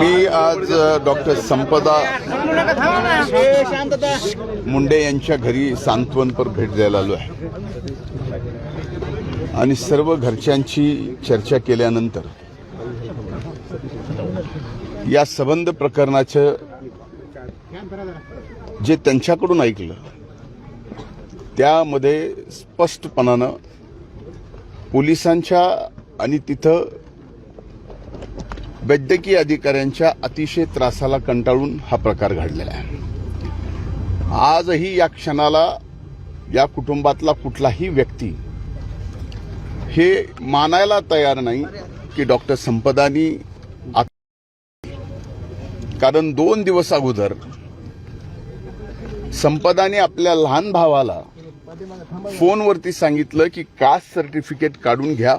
मी आज डॉक्टर संपदा मुंडे यांच्या घरी सांत्वनपर भेट द्यायला आलो आहे. आणि सर्व घरच्यांची चर्चा केल्यानंतर या संबंध प्रकरणाचं जे त्यांच्याकडून ऐकलं त्यामध्ये स्पष्टपणानं पोलिसांच्या आणि तिथं वैद्यकीय अधिकाऱ्यांच्या अतिशय त्रासाला कंटाळून हा प्रकार घडलेला आहे. आजही या क्षणाला या कुटुंबातला कुठलाही व्यक्ती हे मानायला तयार नाही की डॉक्टर संपदानी कारण दोन दिवस अगोदर संपदाने आपल्या लहान भावाला फोनवरती सांगितलं की कास्ट सर्टिफिकेट काढून घ्या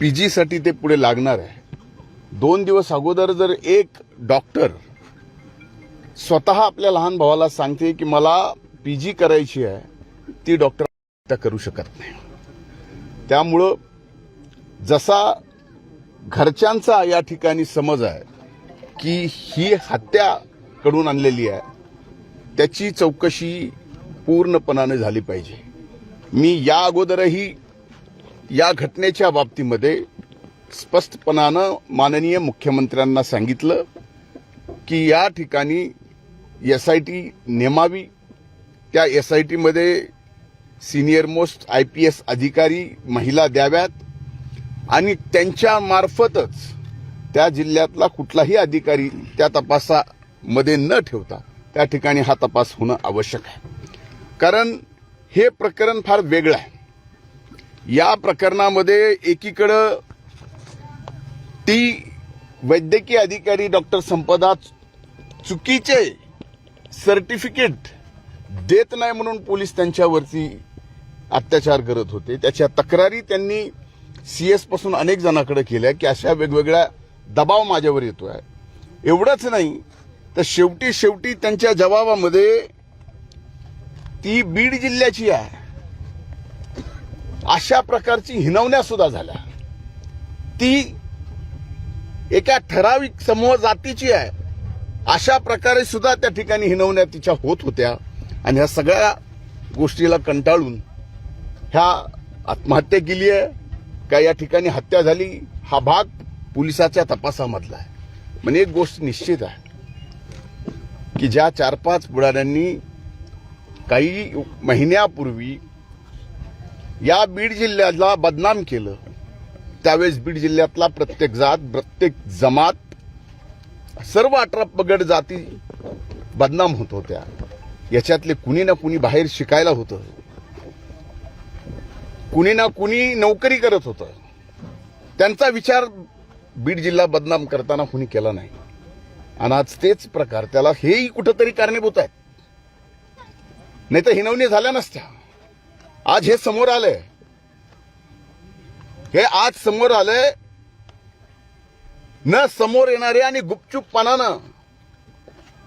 पीजीसाठी ते पुढे लागणार आहे. दोन दिवस अगोदर जर एक डॉक्टर स्वतः आपल्या लहान भावाला सांगते की मला पी जी करायची आहे ती डॉक्टर हत्या करू शकत नाही. त्यामुळं जसा घरच्यांचा या ठिकाणी समज आहे की ही हत्या कडून आणलेली आहे त्याची चौकशी पूर्णपणाने झाली पाहिजे. मी या अगोदरही या घटनेच्या बाबतीमध्ये स्पष्टपणानं माननीय मुख्यमंत्र्यांना सांगितलं की या ठिकाणी एस आय टी नेमावी. त्या एस आय टीमध्ये senior most I P S अधिकारी महिला द्याव्यात आणि त्यांच्या मार्फतच त्या जिल्ह्यातला कुठलाही अधिकारी त्या तपासामध्ये न ठेवता त्या ठिकाणी हा तपास होणं आवश्यक आहे. कारण हे प्रकरण फार वेगळं आहे. या प्रकरणामध्ये एकीकडं ती वैद्यकीय अधिकारी डॉक्टर संपदा चुकीचे सर्टिफिकेट देत नाही म्हणून पोलीस त्यांच्यावरती अत्याचार करत होते. त्याच्या तक्रारी त्यांनी सीएसपासून अनेक जणांकडे केल्या की अशा वेगवेगळ्या दबाव माझ्यावर येतो आहे एवढंच नाही तर शेवटी शेवटी त्यांच्या जबाबामध्ये ती बीड जिल्ह्याची आहे. अशा प्रकारची हिनवण्या सुद्धा झाल्या. ती एका ठराविक समूह जातीची आहे. अशा प्रकारे सुद्धा त्या ठिकाणी हिनवण्या तिच्या होत होत्या. आणि ह्या सगळ्या गोष्टीला कंटाळून ह्या आत्महत्या केली आहे. का या ठिकाणी हत्या झाली? हा भाग पोलिसाच्या तपासामधला आहे. म्हणजे एक गोष्ट निश्चित आहे. की ज्या चार पाच बुडाऱ्यांनी काही महिन्यापूर्वी या बीड जिल्ह्याला बदनाम केलं. त्यावेळेस बीड जिल्ह्यातला प्रत्येक जात प्रत्येक जमात सर्व अठरा पगड जाती बदनाम होत होत्या. याच्यातले कुणी ना कुणी बाहेर शिकायला होतं. कुणी ना कुणी नोकरी करत होतं. त्यांचा विचार बीड जिल्हा बदनाम करताना कुणी केला नाही. आणि आज तेच प्रकार त्याला हेही कुठंतरी कारणीभूत आहेत. नाही तर हिनवणी झाल्या नसत्या. आज हे समोर आलंय. हे आज समोर आलंय. न समोर येणारे आणि गुपचूपपणानं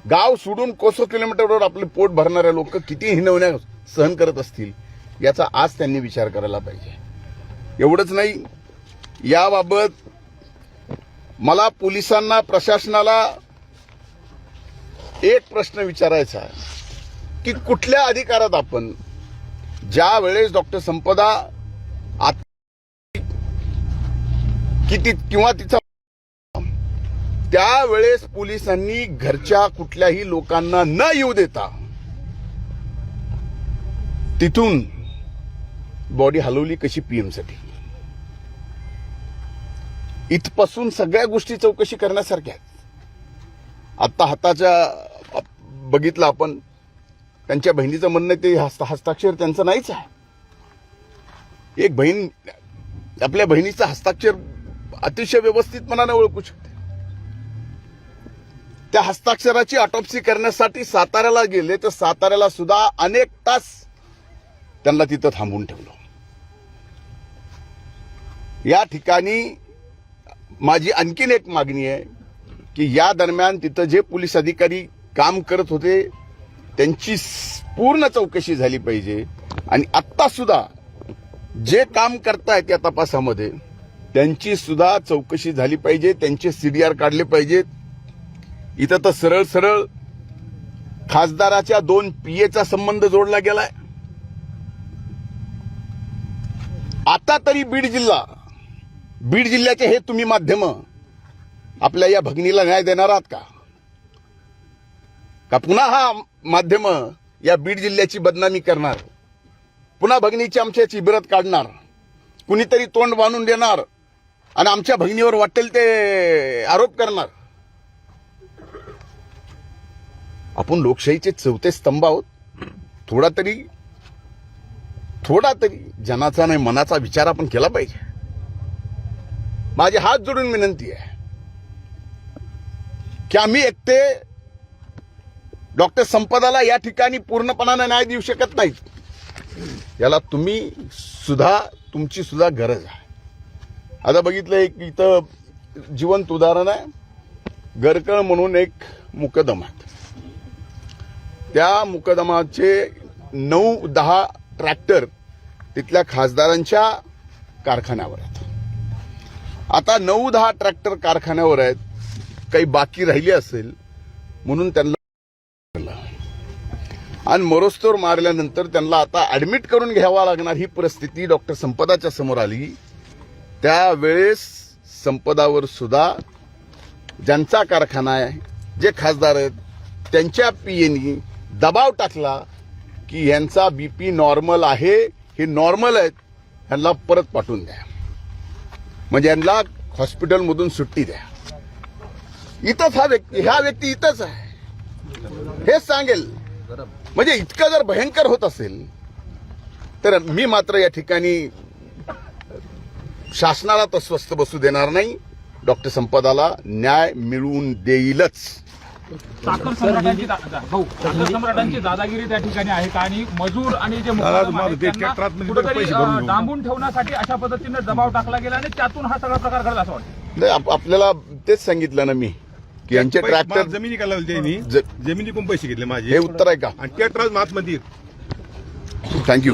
गाव सोडून कोसो किलोमीटरवर आपले पोट भरणारे लोक किती हिनवण्या सहन करत असतील याचा आज त्यांनी विचार करायला पाहिजे. एवढंच नाही याबाबत मला पोलिसांना प्रशासनाला एक प्रश्न विचारायचा आहे की कुठल्या अधिकारात आपण ज्या वेळेस डॉक्टर संपदा की किती किंवा तिचा त्यावेळेस पोलिसांनी घरच्या कुठल्याही लोकांना न येऊ देता तिथून बॉडी हलवली कशी पीएमसाठी इथपासून सगळ्या गोष्टी चौकशी करण्यासारख्या आहेत. आत्ता हाताच्या बघितलं आपण त्यांच्या बहिणीचं म्हणणं ते हस्त हस्ताक्षर त्यांचं नाहीच आहे. एक बहीण आपल्या बहिणीचं हस्ताक्षर अतिशय व्यवस्थितपणाने ओळखू शकते. त्या हस्ताक्षराची ऑटोप्सी करण्यासाठी साताऱ्याला गेले तर साताऱ्याला सुद्धा अनेक तास त्यांना तिथं थांबून ठेवलं. या ठिकाणी माझी आणखीन एक मागणी आहे की या दरम्यान तिथं जे पोलीस अधिकारी काम करत होते त्यांची पूर्ण चौकशी झाली पाहिजे. आणि आत्तासुद्धा जे काम करतायत या तपासामध्ये त्यांची सुद्धा चौकशी झाली पाहिजे त्यांचे सीडीआर काढले पाहिजेत. इथं तर सरळ सरळ खासदाराच्या दोन पीएचा संबंध जोडला गेलाय. आता तरी बीड जिल्हा बीड जिल्ह्याचे हे तुम्ही माध्यम आपल्या या भगिनीला न्याय देणार आहात का? का पुन्हा हा माध्यम या बीड जिल्ह्याची बदनामी करणार? पुन्हा भगिनीची आमच्याची इब्रत काढणार? कुणीतरी तोंड बांधून देणार? आणि आमच्या भगिनीवर वाटेल ते आरोप करणार. आपण लोकशाहीचे चौथे स्तंभ आहोत. थोडा तरी थोडा तरी जनाचा नाही मनाचा विचार आपण केला पाहिजे. माझे हात जोडून विनंती आहे की आम्ही एकटे डॉक्टर संपदाला या ठिकाणी पूर्णपणाने न्याय देऊ शकत नाही. याला तुम्ही सुद्धा तुमची सुद्धा गरज आहे. आता बघितलं एक इथं जिवंत उदाहरण आहे. गरकळ म्हणून एक मुकदम त्या मुकदमाचे नऊ दहा ट्रॅक्टर तिथल्या खासदारांच्या कारखान्यावर आहेत. आता नऊ दहा ट्रॅक्टर कारखान्यावर आहेत. काही बाकी राहिली असेल म्हणून त्यांना आणि मरोस्तोर मारल्यानंतर त्यांना आता ऍडमिट करून घ्यावा लागणार ही परिस्थिती डॉक्टर संपदाच्या समोर आली. त्यावेळेस संपदावर सुद्धा ज्यांचा कारखाना आहे जे खासदार आहेत त्यांच्या पीएनी दबाव टाकला की यांचा बीपी नॉर्मल आहे हे नॉर्मल आहेत यांना परत पाठवून द्या. म्हणजे यांना हॉस्पिटलमधून सुट्टी द्या. इथंच हा व्यक्ती ह्या व्यक्ती इथंच आहे. हेच सांगेल. म्हणजे इतकं जर भयंकर होत असेल तर मी मात्र या ठिकाणी शासनाला तर स्वस्त बसू देणार नाही. डॉक्टर संपदाला न्याय मिळवून देईलच. साखर सम्राटांची दा- दा- भाऊ साखर सम्राटांची दादागिरी त्या ठिकाणी आहे का? आणि मजूर आणि जे कुठेतरी. डांबून ठेवण्यासाठी अशा पद्धतीने दबाव टाकला गेला आणि त्यातून हा सगळा प्रकार घडला असं वाटतं. आपल्याला तेच सांगितलं ना मी की यांचे ट्रॅक्टर जमिनी का लावली त्यांनी ज- जमिनी कोण पैसे घेतले हे माझे उत्तर आहे का? आणि त्या ट्रस्ट आतमध्ये थँक्यू